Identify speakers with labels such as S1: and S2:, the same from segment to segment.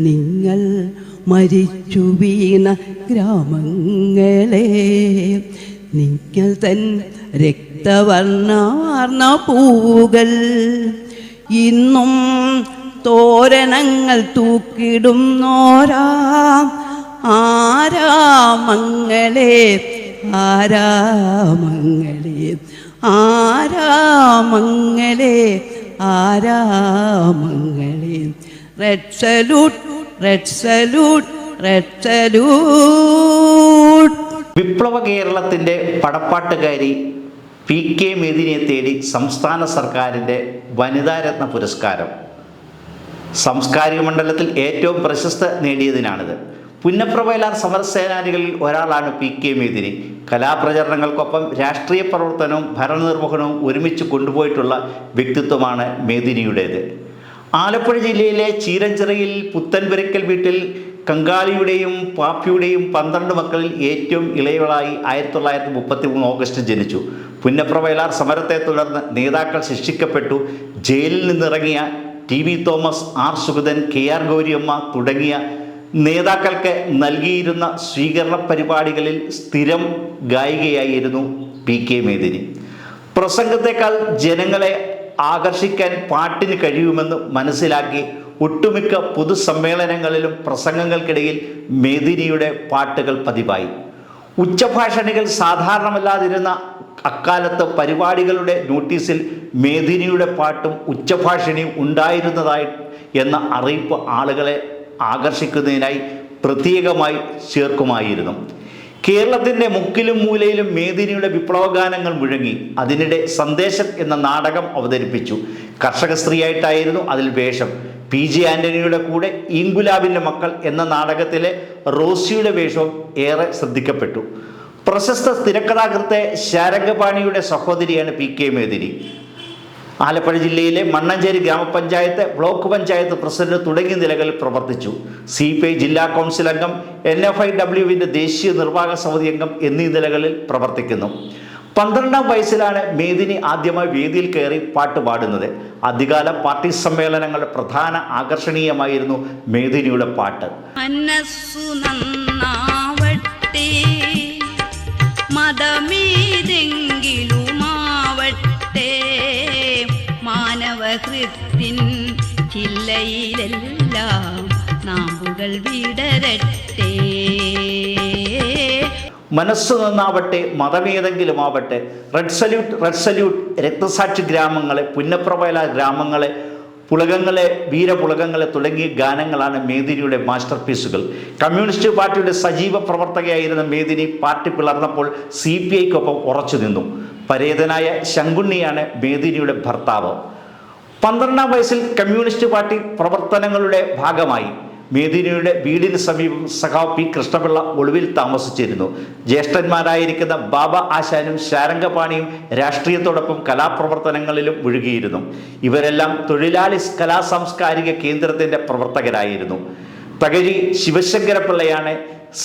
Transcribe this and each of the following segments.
S1: നിങ്ങൾ മരിച്ചു വീണ ഗ്രാമങ്ങളെ നിങ്ങൾ തൻ രക്തവർണാർന്ന പൂകൾ ഇന്നും തോരണങ്ങൾ തൂക്കിടുന്നോരാ ആരാമങ്ങളെ ആരാമങ്ങളെ ആരാമങ്ങളെ ആരാമങ്ങളെ. Red salute red salute red salute
S2: വിപ്ലവ കേരളത്തിന്റെ പടപ്പാട്ടുകാരി പി കെ മേദിനിയെ തേടി സംസ്ഥാന സർക്കാരിന്റെ വനിതാരത്ന പുരസ്കാരം. സാംസ്കാരിക മണ്ഡലത്തിൽ ഏറ്റവും പ്രശസ്ത നേടിയതിനാണിത്. പുന്നപ്രവയലാർ സമരസേനാനികളിൽ ഒരാളാണ് പി കെ മേദിനി. കലാപ്രചരണങ്ങൾക്കൊപ്പം രാഷ്ട്രീയ പ്രവർത്തനവും ഭരണനിർവഹണവും ഒരുമിച്ച് കൊണ്ടുപോയിട്ടുള്ള വ്യക്തിത്വമാണ് മേദിനിയുടേത്. ആലപ്പുഴ ജില്ലയിലെ ചീരഞ്ചിറയിൽ പുത്തൻപുരക്കൽ വീട്ടിൽ കങ്കാളിയുടെയും പാപ്പിയുടെയും പന്ത്രണ്ട് മക്കളിൽ ഏറ്റവും ഇളയവളായി ആയിരത്തി തൊള്ളായിരത്തി മുപ്പത്തി മൂന്ന് ഓഗസ്റ്റ് ജനിച്ചു. പുന്നപ്ര വയലാർ സമരത്തെ തുടർന്ന് നേതാക്കൾ ശിക്ഷിക്കപ്പെട്ടു. ജയിലിൽ നിന്നിറങ്ങിയ T V Thomas R Sugathan K R Gouriamma തുടങ്ങിയ നേതാക്കൾക്ക് നൽകിയിരുന്ന സ്വീകരണ പരിപാടികളിൽ സ്ഥിരം ഗായികയായിരുന്നു പി കെ മേദിനി. പ്രസംഗത്തെക്കാൾ ജനങ്ങളെ ആകർഷിക്കാൻ പാട്ടിന് കഴിയുമെന്ന് മനസ്സിലാക്കി ഒട്ടുമിക്ക പൊതുസമ്മേളനങ്ങളിലും പ്രസംഗങ്ങൾക്കിടയിൽ മേദിനിയുടെ പാട്ടുകൾ പതിവായി. ഉച്ചഭാഷണികൾ സാധാരണമല്ലാതിരുന്ന അക്കാലത്ത് പരിപാടികളുടെ നോട്ടീസിൽ മേദിനിയുടെ പാട്ടും ഉച്ചഭാഷണിയും ഉണ്ടായിരുന്നതായി എന്ന അറിയിപ്പ് ആളുകളെ ആകർഷിക്കുന്നതിനായി പ്രത്യേകമായി ചേർക്കുമായിരുന്നു. കേരളത്തിന്റെ മുക്കിലും മൂലയിലും മേദിനിയുടെ വിപ്ലവഗാനങ്ങൾ മുഴങ്ങി അതിനിടെ സന്ദേശം എന്ന നാടകം അവതരിപ്പിച്ചു. കർഷക സ്ത്രീയായിട്ടായിരുന്നു അതിൽ വേഷം. പി ജെ ആന്റണിയുടെ കൂടെ ഈങ്കുലാബിന്റെ മക്കൾ എന്ന നാടകത്തിലെ റോസിയുടെ വേഷവും ഏറെ ശ്രദ്ധിക്കപ്പെട്ടു. പ്രശസ്ത സ്ഥിരകഥാകൃത്തെ ശാരംഗപാണിയുടെ സഹോദരിയാണ് പി കെ മേദിനി. ആലപ്പുഴ ജില്ലയിലെ മണ്ണഞ്ചേരി ഗ്രാമപഞ്ചായത്ത് ബ്ലോക്ക് പഞ്ചായത്ത് പ്രസിഡന്റ് തുടങ്ങിയ നിലകളിൽ പ്രവർത്തിച്ചു. സി പി ഐ ജില്ലാ കൗൺസിൽ അംഗം എൻ എഫ് ഐ ഡബ്ല്യുവിന്റെ ദേശീയ നിർവാഹക സമിതി അംഗം എന്നീ നിലകളിൽ പ്രവർത്തിക്കുന്നു. പന്ത്രണ്ടാം വയസ്സിലാണ് മേദിനി ആദ്യമായി വേദിയിൽ കയറി പാട്ട് പാടുന്നത്. അധികാല പാർട്ടി സമ്മേളനങ്ങളുടെ പ്രധാന ആകർഷണീയമായിരുന്നു മേദിനിയുടെ പാട്ട്.
S3: മനസ്സു മതമേതെങ്കിലുമാവട്ടെ ചില്ലയിലെല്ലാം നാമ്പുകൾ വിടരട്ടെ.
S2: മനസ്സ് നന്നാവട്ടെ മതമേതെങ്കിലും ആവട്ടെ. റെഡ് സല്യൂട്ട് റെഡ് സല്യൂട്ട് രക്തസാക്ഷി ഗ്രാമങ്ങളെ പുന്നപ്രവയല ഗ്രാമങ്ങളെ പുളകങ്ങളെ വീരപുളകങ്ങളെ തുടങ്ങിയ ഗാനങ്ങളാണ് മേദിനിയുടെ മാസ്റ്റർ പീസുകൾ കമ്മ്യൂണിസ്റ്റ് പാർട്ടിയുടെ സജീവ പ്രവർത്തകയായിരുന്ന മേദിനി പാർട്ടി പിളർന്നപ്പോൾ സി പി ഐക്കൊപ്പം ഉറച്ചു നിന്നു പരേതനായ ശങ്കുണ്ണിയാണ് മേദിനിയുടെ ഭർത്താവ്. പന്ത്രണ്ടാം വയസ്സിൽ കമ്മ്യൂണിസ്റ്റ് പാർട്ടി പ്രവർത്തനങ്ങളുടെ ഭാഗമായി മേദിനിയുടെ വീടിന് സമീപം സഖാവ് പി. കൃഷ്ണപിള്ള ഒളിവിൽ താമസിച്ചിരുന്നു. ജ്യേഷ്ഠന്മാരായിരിക്കുന്ന ബാബ ആശാനും ശാരംഗപാണിയും രാഷ്ട്രീയത്തോടൊപ്പം കലാപ്രവർത്തനങ്ങളിലും ഒഴുകിയിരുന്നു ഇവരെല്ലാം തൊഴിലാളി കലാ സാംസ്കാരിക കേന്ദ്രത്തിന്റെ പ്രവർത്തകരായിരുന്നു. തകഴി ശിവശങ്കരപിള്ളയാണ്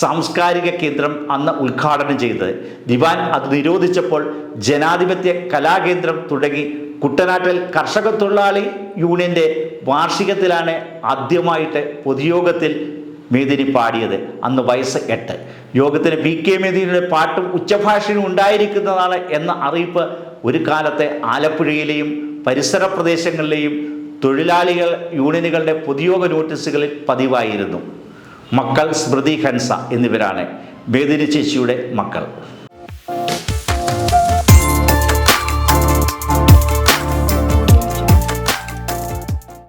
S2: സാംസ്കാരിക കേന്ദ്രം അന്ന് ഉദ്ഘാടനം ചെയ്തത്. ദിവാൻ അത് നിരോധിച്ചപ്പോൾ ജനാധിപത്യ കലാകേന്ദ്രം തുടങ്ങി കുട്ടനാട്ടിൽ കർഷക തൊഴിലാളി യൂണിയന്റെ വാർഷികത്തിലാണ് ആദ്യമായിട്ട് പൊതുയോഗത്തിൽ മേദിനി പാടിയത്. അന്ന് വയസ്സ് എട്ട്. യോഗത്തിന് പി കെ. മേദിനിയുടെ പാട്ടും ഉച്ചഭാഷയും ഉണ്ടായിരിക്കുന്നതാണ് എന്ന അറിയിപ്പ് ഒരു കാലത്തെ ആലപ്പുഴയിലെയും പരിസര പ്രദേശങ്ങളിലെയും തൊഴിലാളികൾ യൂണിയനുകളുടെ പൊതുയോഗ നോട്ടീസുകളിൽ പതിവായിരുന്നു. മക്കൾ സ്മൃതി ഹൻസ എന്നിവരാണ് മേദിനി ചേച്ചിയുടെ മക്കൾ.